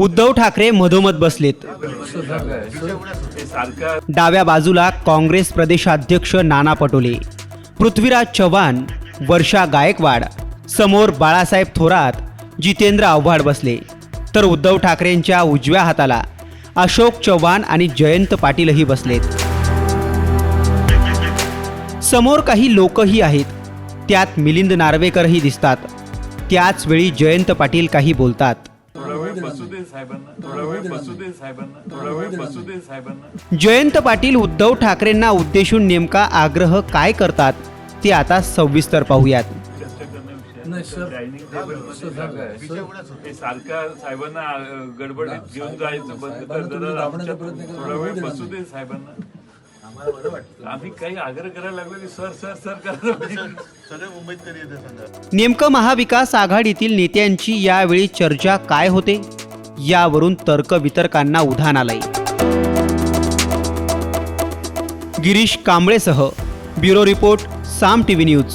उद्धव ठाकरे मधोमध बसलेत. डाव्या बाजूला काँग्रेस प्रदेशाध्यक्ष नाना पटोले पृथ्वीराज चव्हाण वर्षा गायकवाड समोर बाळासाहेब थोरात जितेंद्र आव्हाड बसले. तर उद्धव ठाकरेंच्या उजव्या हाताला अशोक चव्हाण आणि जयंत पाटीलही बसलेत. समोर काही लोकही आहेत. त्यात मिलिंद नार्वेकरही दिसतात. त्याच वेळी जयंत पाटील काही बोलतात. जयंत पाटील उद्धव ठाकरेंना उद्देशून नेमका आग्रह काय करतात ते आता सविस्तर पाहूयात. हे साहेबांना गडबडीत घेऊन जायचं बंद साहेबांना. थोडा वेळ होऊ दे ना. बसू दे साहेबांना आम्ही काही आग्रह करायला लागलो की सर सर सर करायला सगळे मुंबईत कधी येते सांगा नेमकं महाविकास आघाडीतील नेत्यांची यावेळी चर्चा काय होते? यावरून तर्कवितर्कांना उधाण आलंय. Girish कांबळेसह bureau report Saam TV news.